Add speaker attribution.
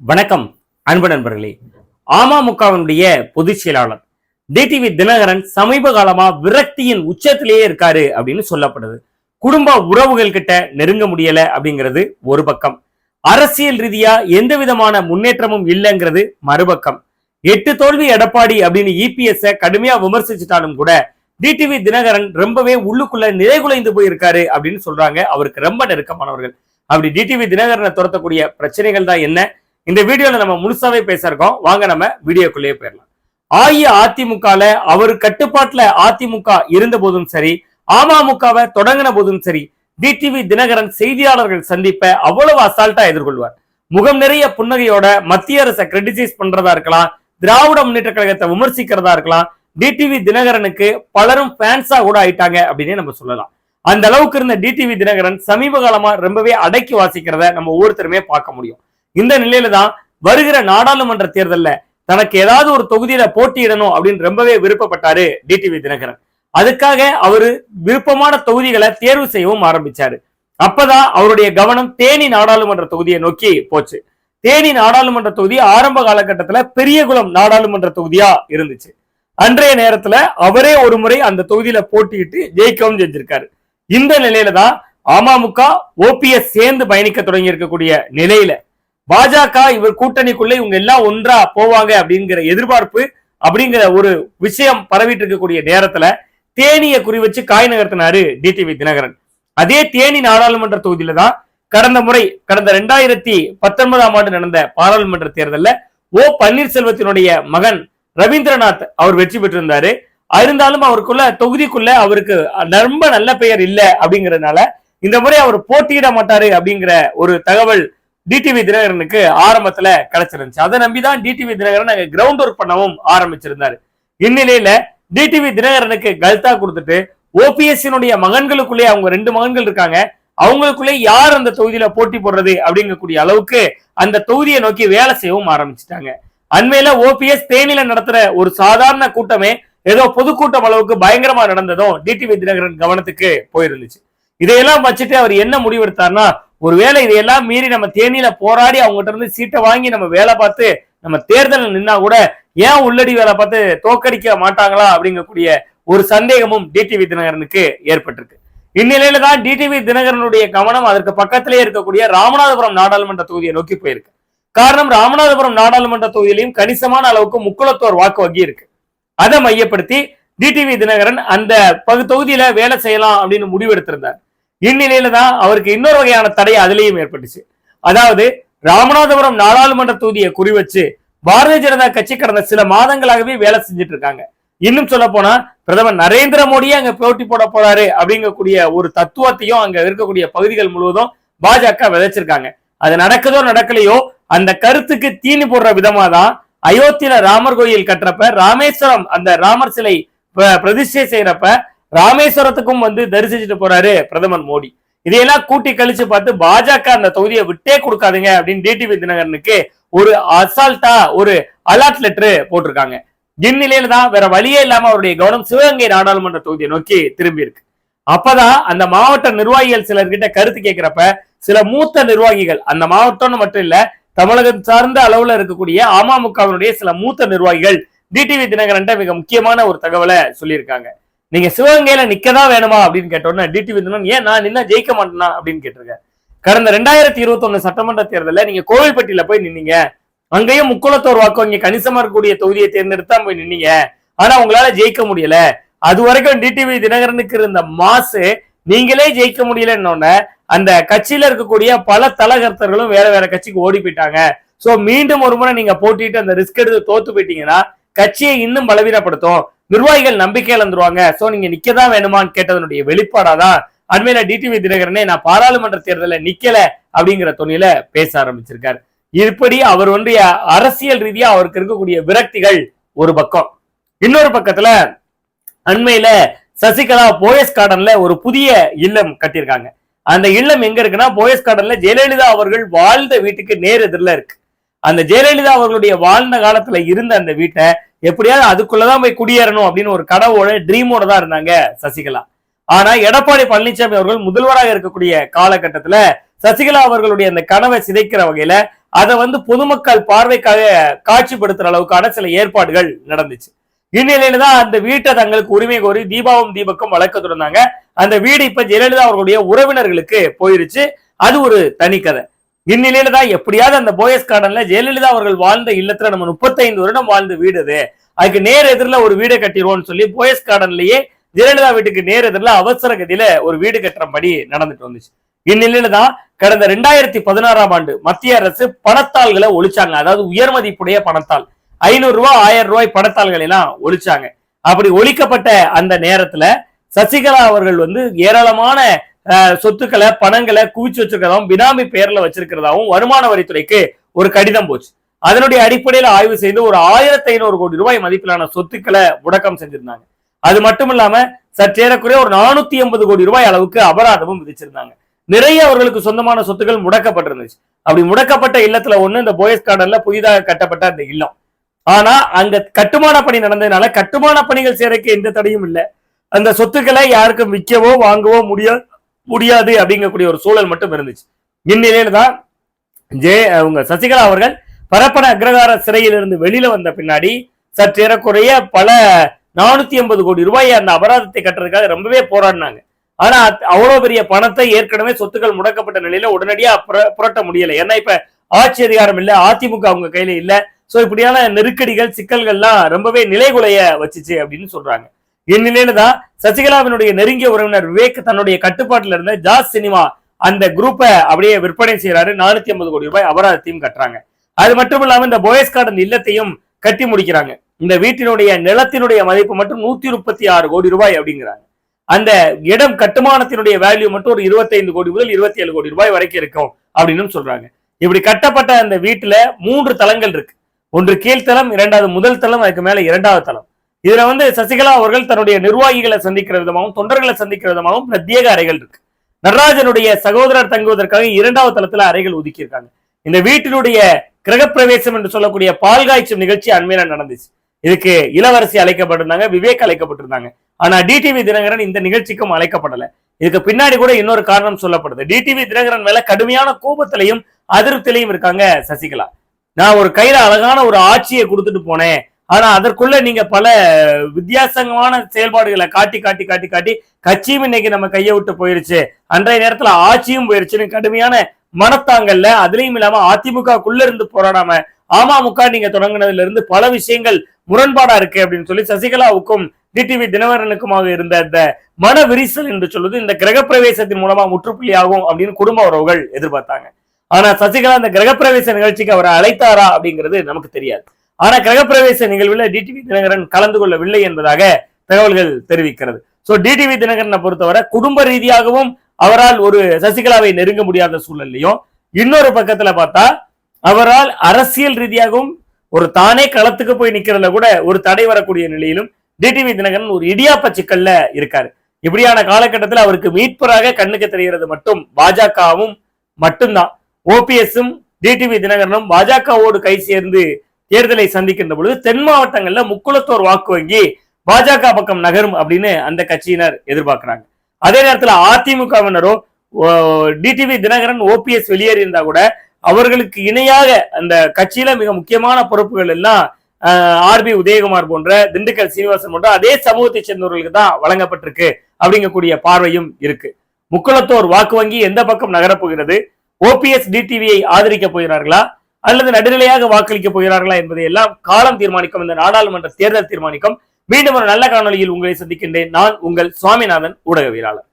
Speaker 1: வணக்கம் அன்பு நண்பர்களே. அமமுகவினுடைய பொதுச் செயலாளர் டிடிவி தினகரன் சமீப காலமா விரக்தியின் உச்சத்திலேயே இருக்காரு அப்படின்னு சொல்லப்படுது. குடும்ப உறவுகள் கிட்ட நெருங்க முடியல அப்படிங்கிறது ஒரு பக்கம். அரசியல் ரீதியா எந்த விதமான முன்னேற்றமும் இல்லைங்கிறது மறுபக்கம். எட்டு தோல்வி எடப்பாடி அப்படின்னு இபிஎஸ் கடுமையா விமர்சிச்சுட்டாலும் கூட டிடிவி தினகரன் ரொம்பவே உள்ளுக்குள்ள நிறைகுலைந்து போயிருக்காரு அப்படின்னு சொல்றாங்க. அவருக்கு ரொம்ப நெருக்கமானவர்கள். அப்படி டிடிவி தினகரனை துரத்தக்கூடிய பிரச்சனைகள் தான் என்ன? இந்த வீடியோல நம்ம முழுசாவே பேச இருக்கோம் வாங்க நம்ம வீடியோக்குள்ளேயே போயிடலாம். அஇஅதிமுகல அவர் கட்டுப்பாட்டுல அதிமுக இருந்த போதும் சரி அமமுகவை தொடங்கின போதும் சரி டிடிவி தினகரன் செய்தியாளர்கள் சந்திப்பை அவ்வளவு அசால்ட்டா எதிர்கொள்வார். முகம் நிறைய புன்னகையோட மத்திய அரசை கிரிட்டிசைஸ் பண்றதா இருக்கலாம் திராவிட முன்னேற்ற கழகத்தை விமர்சிக்கிறதா இருக்கலாம் டிடிவி தினகரனுக்கு பலரும் ஃபேன்ஸா கூட ஆயிட்டாங்க அப்படின்னே நம்ம சொல்லலாம். அந்த அளவுக்கு இருந்த டிடிவி தினகரன் சமீப காலமா ரொம்பவே அடக்கி வாசிக்கிறத நம்ம ஒவ்வொருத்தருமே பார்க்க முடியும். இந்த நிலையில தான் வருகிற நாடாளுமன்ற தேர்தல்ல தனக்கு ஏதாவது ஒரு தொகுதியில போட்டியிடணும் அப்படின்னு ரொம்பவே விருப்பப்பட்டாரு டிடிவி தினகரன். அதுக்காக அவரு விருப்பமான தொகுதிகளை தேர்வு செய்யவும் ஆரம்பிச்சாரு. அப்பதான் அவருடைய கவனம் தேனி நாடாளுமன்ற தொகுதியை நோக்கி போச்சு. தேனி நாடாளுமன்ற தொகுதி ஆரம்ப காலகட்டத்துல பெரியகுளம் நாடாளுமன்ற தொகுதியா இருந்துச்சு. அன்றைய நேரத்துல அவரே ஒரு முறை அந்த தொகுதியில போட்டியிட்டு ஜெயிக்கவும் செஞ்சிருக்காரு. இந்த நிலையில தான் அமமுக ஓபிஎஸ் சேர்ந்து பயணிக்க தொடங்கி இருக்கக்கூடிய நிலையில பாஜக இவர் கூட்டணிக்குள்ள இவங்க எல்லாம் ஒன்றா போவாங்க அப்படிங்கிற எதிர்பார்ப்பு அப்படிங்கிற ஒரு விஷயம் பரவிட்டு இருக்கக்கூடிய நேரத்துல தேனியை குறி வச்சு காய் நகர்த்தினாரு டிடிவி தினகரன். அதே தேனி நாடாளுமன்ற தொகுதியில தான் கடந்த முறை கடந்த ரெண்டாயிரத்தி பத்தொன்பதாம் ஆண்டு நடந்த பாராளுமன்ற தேர்தலில் ஓ பன்னீர்செல்வத்தினுடைய மகன் ரவீந்திரநாத் அவர் வெற்றி பெற்றிருந்தாரு. இருந்தாலும் அவருக்குள்ள தொகுதிக்குள்ள அவருக்கு ரொம்ப நல்ல பெயர் இல்லை அப்படிங்கறதுனால இந்த முறை அவர் போட்டியிட மாட்டாரு அப்படிங்கிற ஒரு தகவல் டிடிவி தினகரனுக்கு ஆரம்பத்துல கிடைச்சிருந்துச்சு. அதை நம்பிதான் டிடிவி தினகரன் அங்க கிரவுண்ட் ஒர்க் பண்ணவும் ஆரம்பிச்சிருந்தாரு. இந்நிலையில டிடிவி தினகரனுக்கு கல்தா கொடுத்துட்டு ஓபிஎஸ்சினுடைய மகன்களுக்குள்ளே அவங்க ரெண்டு மகன்கள் இருக்காங்க. அவங்களுக்குள்ளே யார் அந்த தொகுதியில போட்டி போடுறது அப்படிங்கக்கூடிய அளவுக்கு அந்த தொகுதியை நோக்கி வேலை செய்யவும் ஆரம்பிச்சிட்டாங்க. அண்மையில ஓபிஎஸ் தேனியில நடத்துற ஒரு சாதாரண கூட்டமே ஏதோ பொதுக்கூட்டம் அளவுக்கு பயங்கரமா நடந்ததும் டிடிவி தினகரன் கவனத்துக்கு போயிருந்துச்சு. இதையெல்லாம் வச்சுட்டு அவர் என்ன முடிவெடுத்தார்னா ஒருவேளை இதையெல்லாம் மீறி நம்ம தேனியில போராடி அவங்ககிட்ட இருந்து சீட்டை வாங்கி நம்ம வேலை பார்த்து நம்ம தேர்தலில் நின்னா கூட ஏன் உள்ளடி வேலை பார்த்து தோக்கடிக்க மாட்டாங்களா அப்படிங்கக்கூடிய ஒரு சந்தேகமும் டிடிவி தினகரனுக்கு ஏற்பட்டிருக்கு. இந்நிலையில தான் டிடிவி தினகரனுடைய கவனம் அதற்கு பக்கத்திலே இருக்கக்கூடிய ராமநாதபுரம் நாடாளுமன்ற தொகுதியை நோக்கி போயிருக்கு. காரணம் ராமநாதபுரம் நாடாளுமன்ற தொகுதியிலையும் கணிசமான அளவுக்கு முக்குளத்தோர் வாக்கு வங்கி இருக்கு. அதை மையப்படுத்தி டிடிவி தினகரன் அந்த பகு தொகுதியில வேலை செய்யலாம் அப்படின்னு முடிவெடுத்திருந்தார். இந்நிலையில தான் அவருக்கு இன்னொரு வகையான தடை அதிலேயும் ஏற்பட்டுச்சு. அதாவது ராமநாதபுரம் நாடாளுமன்ற தொகுதியை குறிவச்சு பாரதிய ஜனதா கட்சி கடந்த சில மாதங்களாகவே வேலை செஞ்சுட்டு இருக்காங்க இன்னும் சொல்ல போனா பிரதமர் நரேந்திர மோடியே அங்க போட்டி போட போறாரு அப்படிங்கக்கூடிய ஒரு தத்துவத்தையும் அங்க இருக்கக்கூடிய பகுதிகள் முழுவதும் பாஜக விதைச்சிருக்காங்க. அது நடக்குதோ நடக்கலையோ அந்த கருத்துக்கு தீனி போடுற விதமா தான் அயோத்தியில ராமர் கோயில் கட்டுறப்ப ராமேஸ்வரம் அந்த ராமர் சிலை பிரதிஷ்டை செய்யறப்ப ராமேஸ்வரத்துக்கும் வந்து தரிசிச்சுட்டு போறாரு பிரதமர் மோடி. இதையெல்லாம் கூட்டி கழிச்சு பார்த்து பாஜக அந்த தொகுதியை விட்டே கொடுக்காதுங்க அப்படின்னு டிடிவி தினகரனுக்கு ஒரு அசால்ட்டா ஒரு அலர்ட் லெட்டர் போட்டிருக்காங்க. இந்நிலையில தான் வேற வழியே இல்லாம அவருடைய கவனம் சிவகங்கை நாடாளுமன்ற தொகுதியை நோக்கி திரும்பி இருக்கு. அப்பதான் அந்த மாவட்ட நிர்வாகிகள் சிலர்கிட்ட கருத்து கேட்கிறப்ப சில மூத்த நிர்வாகிகள் அந்த மாவட்டம்னு மட்டும் இல்ல தமிழகம் சார்ந்த அளவுல இருக்கக்கூடிய அமமுகவினுடைய சில மூத்த நிர்வாகிகள் டிடிவி தினகரன் மிக முக்கியமான ஒரு தகவலை சொல்லியிருக்காங்க. நீங்க சிவகங்கையில நிக்கதான் வேணுமா அப்படின்னு கேட்டோன்னா டிடிவி ஏன் நான் நின்னா ஜெயிக்க மாட்டேனா? அப்படின்னு கேட்டிருக்காரு கடந்த ரெண்டாயிரத்தி இருபத்தி ஒண்ணு சட்டமன்ற தேர்தலில் நீங்க கோவில்பட்டியில போய் நின்னீங்க. அங்கேயும் முக்குளத்தோர் வாக்கு இங்க கணிசமா இருக்கக்கூடிய தொகுதியை தேர்ந்தெடுத்தா போய் நின்னீங்க. ஆனா உங்களால ஜெயிக்க முடியல. அது வரைக்கும் டிடிவி தினகரனுக்கு இருந்த மாசு நீங்களே ஜெயிக்க முடியலன்னு அந்த கட்சியில இருக்கக்கூடிய பல தலகர்த்தர்களும் வேற வேற கட்சிக்கு ஓடி போயிட்டாங்க. சோ மீண்டும் ஒரு முறை நீங்க போட்டிட்டு அந்த ரிஸ்க் எடுத்து தோத்து போயிட்டீங்கன்னா கட்சியை இன்னும் பலவீனப்படுத்தும். நிர்வாகிகள் நம்பிக்கை இழந்துருவாங்க சோ நீங்க நிக்கதான் வேணுமான்னு கேட்டதனுடைய வெளிப்பாடாதான் அண்மையில டிடிவி தினகரனே நான் பாராளுமன்ற தேர்தலில் நிக்கல அப்படிங்கிற துணியில பேச ஆரம்பிச்சிருக்காரு. இப்படி அவர் வந்து அரசியல் ரீதியா அவருக்கு இருக்கக்கூடிய விரக்திகள் ஒரு பக்கம். இன்னொரு பக்கத்துல அண்மையில சசிகலா போயஸ் கார்டன்ல ஒரு புதிய இல்லம் கட்டியிருக்காங்க. அந்த இல்லம் எங்க இருக்குன்னா போயஸ் கார்டன்ல ஜெயலலிதா அவர்கள் வாழ்ந்த வீட்டுக்கு நேர் எதிரில இருக்கு. அந்த ஜெயலலிதா அவர்களுடைய வாழ்ந்த காலத்துல இருந்த அந்த வீட்டை எப்படியாவது அதுக்குள்ளதான் போய் குடியேறணும் அப்படின்னு ஒரு கனவோட ட்ரீமோட தான் இருந்தாங்க சசிகலா. ஆனா எடப்பாடி பழனிசாமி அவர்கள் முதல்வராக இருக்கக்கூடிய காலகட்டத்துல சசிகலா அவர்களுடைய அந்த கனவை சிதைக்கிற வகையில அதை வந்து பொதுமக்கள் பார்வைக்காக காட்சிப்படுத்துற அளவுக்கான சில ஏற்பாடுகள் நடந்துச்சு. இந்நிலையில தான் அந்த வீட்டை தங்களுக்கு உரிமை கோரி தீபாவும் தீபக்கும் வழக்க தொடர்ந்தாங்க. அந்த வீடு இப்ப ஜெயலலிதா அவர்களுடைய உறவினர்களுக்கு போயிருச்சு. அது ஒரு தனி கதை. இந்நிலையில தான் எப்படியாவது அந்த போயஸ் கார்டன்ல ஜெயலலிதா அவர்கள் வாழ்ந்த இல்லத்துல நம்ம முப்பத்தைந்து வருடம் வாழ்ந்த வீடு அது அதுக்கு நேர் எதிரில் ஒரு வீடு கட்டிடுவோம்னு சொல்லி போயஸ் கார்டன்லயே ஜெயலலிதா வீட்டுக்கு நேர் எதிரில் அவசர கதியில ஒரு வீடு கட்டுறபடி நடந்துட்டு வந்துச்சு. இந்நிலையில தான் கடந்த ரெண்டாயிரத்தி பதினாறாம் ஆண்டு மத்திய அரசு பணத்தாள்களை ஒழிச்சாங்க. அதாவது உயர் மதிப்புடைய பணத்தாள். ஐநூறு ரூபாய் ஆயிரம் ரூபாய் பணத்தாள்கள் எல்லாம் ஒழிச்சாங்க. அப்படி ஒழிக்கப்பட்ட அந்த நேரத்துல சசிகலா அவர்கள் வந்து ஏராளமான சொத்துக்களை பணங்களை குவிச்சு வச்சிருக்கிறதாவும் பினாமி பெயர்ல வச்சிருக்கிறதாவும் வருமான வரித்துறைக்கு ஒரு கடிதம் போச்சு. அதனுடைய அடிப்படையில் ஆய்வு செய்து ஒரு ஆயிரத்தி ஐநூறு கோடி ரூபாய் மதிப்பிலான சொத்துக்களை முடக்கம் செஞ்சிருந்தாங்க. அது மட்டும் இல்லாம சற்றேறக்குறைய ஒரு நானூத்தி எண்பது கோடி ரூபாய் அளவுக்கு அபராதமும் விதிச்சிருந்தாங்க. நிறைய அவர்களுக்கு சொந்தமான சொத்துக்கள் முடக்கப்பட்டிருந்துச்சு. அப்படி முடக்கப்பட்ட இல்லத்துல ஒண்ணு இந்த போயஸ் கார்டன்ல புதிதாக கட்டப்பட்ட அந்த இல்லம். ஆனா அங்க கட்டுமான பணி நடந்ததுனால கட்டுமான பணிகள் சேரக்கு எந்த தடையும் இல்லை. அந்த சொத்துக்களை யாருக்கும் விற்கவோ வாங்கவோ முடியாது முடியாது அப்படிங்கக்கூடிய ஒரு சூழல் மட்டும் இருந்துச்சு. இந்நிலையில தான் ஜெய அவங்க சசிகலா அவர்கள் பரப்பன அக்ரகார சிறையிலிருந்து வெளியில வந்த பின்னாடி சற்றேறக்குறைய பல நானூத்தி எண்பது கோடி ரூபாய் அந்த அபராதத்தை கட்டுறதுக்காக ரொம்பவே போராடினாங்க. ஆனா அத்- அவ்வளவு பெரிய பணத்தை ஏற்கனவே சொத்துக்கள் முடக்கப்பட்ட நிலையில உடனடியா புரட்ட முடியல. ஏன்னா இப்ப ஆட்சி அதிகாரம் இல்ல அதிமுக அவங்க கையில இல்ல. சோ இப்படியான நெருக்கடிகள் சிக்கல்கள்லாம் ரொம்பவே நிலைகுலைய வச்சுச்சு அப்படின்னு சொல்றாங்க. இந்நிலையில தான் சசிகலாவினுடைய நெருங்கிய உறவினர் விவேக் தன்னுடைய கட்டுப்பாட்டில் இருந்த ஜாஸ் சினிமா அந்த குரூப்பை அப்படியே விற்பனை செய்யறாரு நானூத்தி ஐம்பது கோடி ரூபாய் அபராதத்தையும் கட்டுறாங்க. அது மட்டும் இல்லாம இந்த போயஸ் கார்டன் இல்லத்தையும் கட்டி முடிக்கிறாங்க. இந்த வீட்டினுடைய நிலத்தினுடைய மதிப்பு மட்டும் நூத்தி முப்பத்தி ஆறு கோடி ரூபாய் அப்படிங்கிறாங்க. அந்த இடம் கட்டுமானத்தினுடைய வேல்யூ மட்டும் ஒரு 25 கோடி முதல் இருபத்தி ஏழு கோடி ரூபாய் வரைக்கும் இருக்கும் அப்படின்னு சொல்றாங்க. இப்படி கட்டப்பட்ட அந்த வீட்டுல மூன்று தளங்கள் இருக்கு. ஒன்று கீழ்த்தளம் இரண்டாவது முதல் தளம் அதுக்கு மேல இரண்டாவது தளம். இதுல வந்து சசிகலா அவர்கள் தன்னுடைய நிர்வாகிகளை சந்திக்கிற விதமாகவும் தொண்டர்களை சந்திக்கிற விதமாகவும் பிரத்யேக அறைகள் இருக்கு. நடராஜனுடைய சகோதரர் தங்குவதற்காக இரண்டாவது தளத்துல அறைகள் ஒதுக்கி இருக்காங்க இந்த வீட்டினுடைய கிரகப்பிரவேசம் என்று சொல்லக்கூடிய பால் காய்ச்சும் நிகழ்ச்சி அண்மையில நடந்துச்சு. இதுக்கு இளவரசி அழைக்கப்பட்டிருந்தாங்க விவேக் அழைக்கப்பட்டிருந்தாங்க. ஆனா டிடிவி தினகரன் இந்த நிகழ்ச்சிக்கும் அழைக்கப்படல. இதுக்கு பின்னாடி கூட இன்னொரு காரணம் சொல்லப்படுது. டிடிவி தினகரன் மேல கடுமையான கோபத்திலையும் அதிருப்திலையும் இருக்காங்க சசிகலா. நான் ஒரு கையில அழகான ஒரு ஆட்சியை கொடுத்துட்டு போனேன். ஆனா அதற்குள்ள நீங்க பல வித்தியாசமான செயல்பாடுகளை காட்டி காட்டி காட்டி காட்டி கட்சியும் இன்னைக்கு நம்ம கையை விட்டு போயிருச்சு. அன்றைய நேரத்துல ஆட்சியும் போயிருச்சுன்னு கடுமையான மனத்தாங்கல்ல அதுலயும் இல்லாம அதிமுகக்குள்ள இருந்து போராடாம அமமுக நீங்க தொடங்குனதுல இருந்து பல விஷயங்கள் முரண்பாடா இருக்கு அப்படின்னு சொல்லி சசிகலாவுக்கும் டிடிவி தினகரனுக்குமாக இருந்த இந்த மன விரிசல் என்று சொல்வது இந்த கிரகப்பிரவேசத்தின் மூலமா முற்றுப்புள்ளி ஆகும் அப்படின்னு குடும்ப உறவுகள் எதிர்பார்த்தாங்க. ஆனா சசிகலா அந்த கிரகப்பிரவேச நிகழ்ச்சிக்கு அவரை அழைத்தாரா அப்படிங்கிறது நமக்கு தெரியாது. ஆனா கிரகப்பிரவேச நிகழ்வில் டிடிவி தினகரன் கலந்து கொள்ளவில்லை என்பதாக தகவல்கள் தெரிவிக்கிறது. சோ டிடிவி தினகரனை பொறுத்தவரை குடும்ப ரீதியாகவும் அவரால் ஒரு சசிகலாவை நெருங்க முடியாத சூழல்லையும் இன்னொரு பக்கத்துல பார்த்தா அவரால் அரசியல் ரீதியாகவும் ஒரு தானே களத்துக்கு போய் நிக்கிறதுல கூட ஒரு தடை வரக்கூடிய நிலையிலும் டிடிவி தினகரன் ஒரு இடியாப்ப சிக்கல்ல இருக்காரு. இப்படியான காலகட்டத்தில் அவருக்கு மீட்பராக கண்ணுக்கு தெரிகிறது மட்டும் பாஜகவும் மட்டும்தான். ஓபிஎஸ்ஸும் டிடிவி தினகரனும் பாஜகவோடு கை சேர்ந்து தேர்தலை சந்திக்கின்ற பொழுது தென் மாவட்டங்கள்ல முக்குளத்தோர் வாக்கு வங்கி பாஜக பக்கம் நகரும் அப்படின்னு அந்த கட்சியினர் எதிர்பார்க்கிறாங்க. அதே நேரத்துல அதிமுகவினரோ டிடிவி தினகரன் ஓபிஎஸ் வெளியேறி இருந்தா கூட அவர்களுக்கு இணையாக அந்த கட்சியில மிக முக்கியமான பொறுப்புகள் எல்லாம் ஆர்பி உதயகுமார் போன்ற திண்டுக்கல் சீனிவாசன் போன்ற அதே சமூகத்தை சேர்ந்தவர்களுக்கு தான் வழங்கப்பட்டிருக்கு அப்படிங்கக்கூடிய பார்வையும் இருக்கு. முக்குளத்தோர் வாக்கு வங்கி எந்த பக்கம் நகரப்போகிறது ஓபிஎஸ் டிடிவியை ஆதரிக்க போகிறார்களா? அல்லது நடுநிலையாக வாக்களிக்கப் போகிறார்களா என்பதை எல்லாம் காலம் தீர்மானிக்கும் இந்த நாடாளுமன்ற தேர்தல் தீர்மானிக்கும். மீண்டும் ஒரு நல்ல காணொளியில் உங்களை சந்திக்கின்றேன். நான் உங்கள் சுவாமிநாதன் ஊடகவியலாளர்.